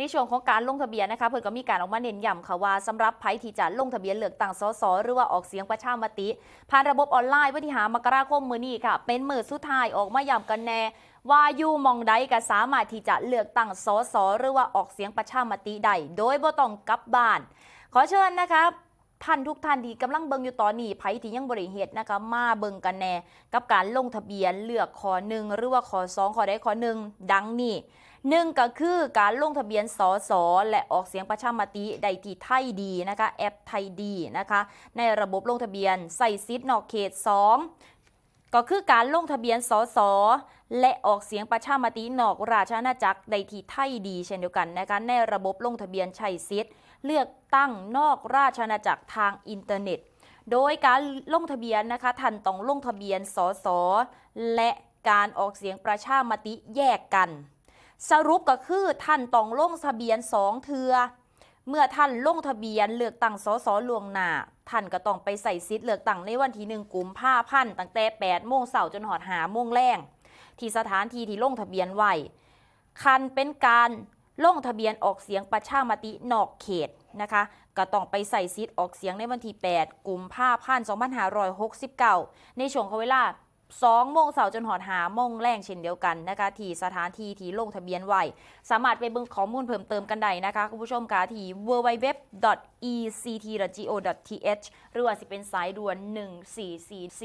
ในช่วงของการลงทะเบียนนะคะเพื่อนก็มีการออกมาเน้นย้ำค่ะว่าสำหรับไพ่ที่จะลงทะเบียนเลือกตั้งสสหรือว่าออกเสียงประชามติ ผ่านระบบออนไลน์วันที่หามกราคมมือนี้ค่ะ เป็นมือสุดท้ายออกมาย้ำกันแน่ว่าอยู่มองใดก็สามารถที่จะเลือกตั้งสสหรือว่าออกเสียงประชามติได้โดยบ่ต้องกลับบ้าน ขอเชิญนะคะท่านทุกท่านที่กำลังเบิ่งอยู่ตอนนี้ไผที่ยังบริเหตุนะคะมาเบิ่งกันแน่ กับการลงทะเบียนเลือกขอหนึ่งหรือว่าขอสองขอได้ขอหนึ่งดังนี้ หนึ่งก็คือการลงทะเบียนสสและออกเสียงประชามติได้ที่ไทยดีนะคะแอปไทยดีนะคะในระบบลงทะเบียนใส่ซิทนอกเขต 2ก็คือการลงทะเบียนสสและออกเสียงประชามตินอกราชอาณาจักรได้ที่ไทยดีเช่นเดียวกันนะคะในระบบลงทะเบียนใช้ซิทเลือกตั้งนอกราชอาณาจักรทางอินเทอร์เน็ต โดยการลงทะเบียนนะคะท่านต้องลงทะเบียนสสและการออกเสียงประชามติแยกกัน สรุปก็คือท่านต้องลงทะเบียนสองเทือเมื่อท่านลงทะเบียนเลือกตั้งสสล่วงหน้าท่านก็ต้องไปใส่ซิทธิ์เลือกตั้งในวันที่หนึ่งกุมภาพันธ์ตั้งแต่8โมงเสาร์จนหอดหาโมงแรงที่สถานที่ที่ลงทะเบียนไว้คันเป็นการลงทะเบียนออกเสียงประชามตินอกเขตนะคะก็ต้องไปใส่ซิทออกเสียงในวันที่ 8 กุมภาพันธ์ 2569 ในช่วงเวลา 2โมงเสาร์จนหอดหาโมงแรงเช่นเดียวกันนะคะที่สถานที่ที่ลงทะเบียนไว้สามารถไปเบิ่งข้อมูลเพิ่มเติมกันได้นะคะคุณผู้ชมคะที่ www.ect.go.th หรือว่าสิเป็นสายด่วน 1444